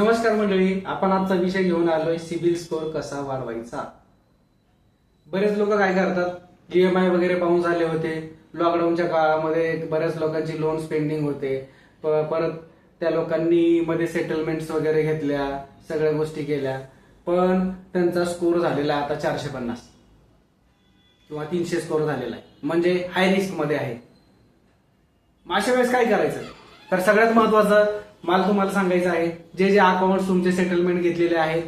नमस्कार मंडळी आपण आजचा विषय घेऊन आलोय सिबिल स्कोअर कसा वाढवायचा? बरेच लोक काय करतात ईएमआय वगैरे पाहून झाले होते. लॉकडाऊनच्या काळामध्ये बऱ्याच लोकांची लोन पेंडिंग होते. परत त्या लोकांनी मध्ये सेटलमेंट्स वगैरे घेतल्या सगळ्या गोष्टी केल्या. पण त्यांचा स्कोर झालेला आता चारशे पन्नास. किंवा तीनशे स्कोर झालेला आहे. म्हणजे हाय रिस्कमध्ये आहे. मग अशा वेळेस काय करायचं? तर सगळ्यात महत्वाचं मला तुम्हाला सांगायचं आहे जे जे अकाउंट तुमचे सेटलमेंट घेतलेले आहेत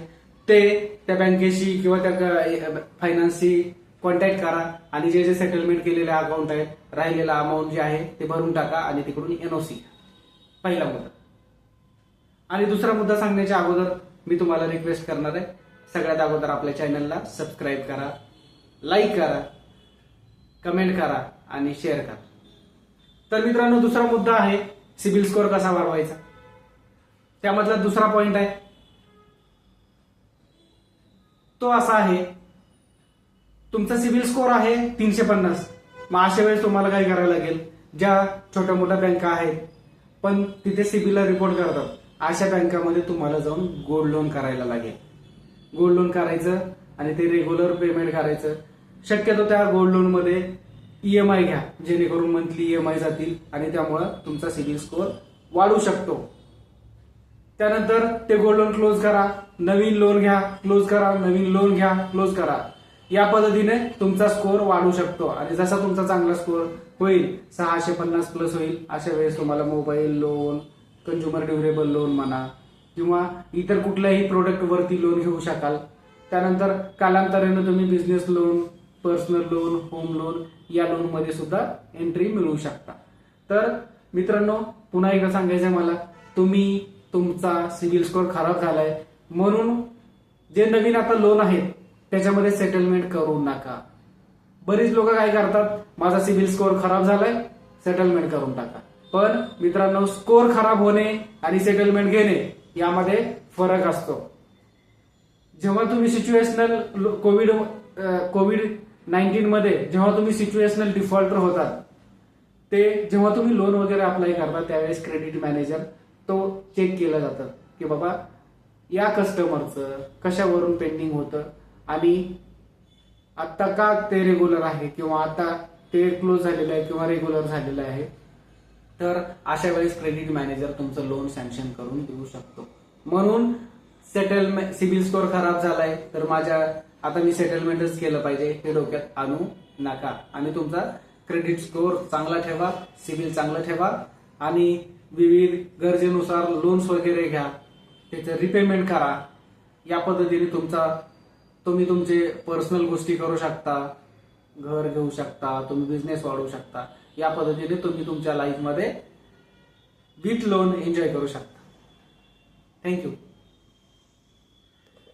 ते त्या बँकेशी किंवा त्या फायनान्सशी कॉन्टॅक्ट करा आणि जे जे सेटलमेंट केलेले अकाउंट आहेत राहिलेला अमाऊंट जे आहे ते भरून टाका आणि तिकडून एनओसी पहिला मुद्दा. आणि दुसरा मुद्दा सांगण्याच्या अगोदर मी तुम्हाला रिक्वेस्ट करणार आहे सगळ्यात अगोदर आपल्या चॅनलला सबस्क्राईब करा लाईक करा कमेंट करा आणि शेअर करा. तर मित्रांनो दुसरा मुद्दा आहे सिबिल स्कोअर कसा वाढवायचा? त्यामधला दुसरा पॉइंट आहे. तो असा आहे तुमचा सिबिल स्कोअर आहे तीनशे पन्नास. मग अशा वेळेस तुम्हाला काय करायला लागेल? ज्या छोट्या मोठ्या बँका आहेत पण तिथे सिबिलला रिपोर्ट करतात. अशा बँकामध्ये तुम्हाला जाऊन गोल्ड लोन करायला लागेल. गोल्ड लोन करायचं आणि ते रेग्युलर पेमेंट करायचं. शक्यतो त्या गोल्ड लोनमध्ये ईएमआय घ्या जेणेकरून मंथली ईएमआय जातील आणि त्यामुळं तुमचा सिबिल स्कोअर वाढू शकतो. त्यानंतर ते गोल्ड लोन क्लोज करा नवीन लोन घ्या क्लोज करा नवीन लोन घ्या क्लोज करा. या पद्धतीने तुमचा स्कोअर वाढू शकतो आणि जसा तुमचा चांगला स्कोअर होईल सहाशे पन्नास प्लस होईल अशा वेळेस तुम्हाला mobile loan consumer durable loan म्हणा किंवा इतर कुठल्याही प्रोडक्ट वरती लोन घेऊ शकाल. त्यानंतर कालांतराने तुम्ही business loan personal loan home loan या लोनमध्ये सुद्धा एंट्री मिळवू शकता. तर मित्रांनो पुन्हा एकदा सांगायचं आहे मला तुम्ही तुमचा सिबिल स्कोअर खराब झालाय. म्हणून जे नवीन आता लोन आहेत त्याच्यामध्ये सेटलमेंट करू नका. बरीच लोक काय करतात माझा सिबिल स्कोअर खराब झालाय सेटलमेंट करून टाका. पण मित्रांनो स्कोअर खराब होणे आणि सेटलमेंट घेणे यामध्ये फरक असतो. जेव्हा तुम्ही सिच्युएशनल कोविड कोविड नाईन्टीन मध्ये जेव्हा तुम्ही सिच्युएशनल डिफॉल्टर होतात ते जेव्हा तुम्ही लोन वगैरे अप्लाय करता त्यावेळेस क्रेडिट मॅनेजर तो चेक केलं जातं की बाबा या कस्टमरचं कशावरून पेंडिंग होतं? आणि आता का ते रेग्युलर आहे किंवा आता ते क्लोज झालेलं आहे किंवा रेग्युलर झालेलं आहे? तर अशा वेळेस क्रेडिट मॅनेजर तुमचं लोन सँक्शन करून देऊ शकतो. म्हणून सेटलमेंट सिबिल स्कोअर खराब झालाय तर माझ्या आता मी सेटलमेंटच केलं पाहिजे. हे डोक्यात आणू नका. आणि तुमचा क्रेडिट स्कोअर चांगला ठेवा सिबिल चांगलं ठेवा. आणि विविध गरजेनुसार लोन्स वगैरे घ्या त्याचं रिपेमेंट करा. या पद्धतीने तुमचा तुम्ही तुमचे पर्सनल गोष्टी करू शकता घर घेऊ शकता तुम्ही बिझनेस वाढवू शकता. या पद्धतीने तुम्ही तुमच्या लाईफमध्ये विथ लोन एन्जॉय करू शकता. थँक्यू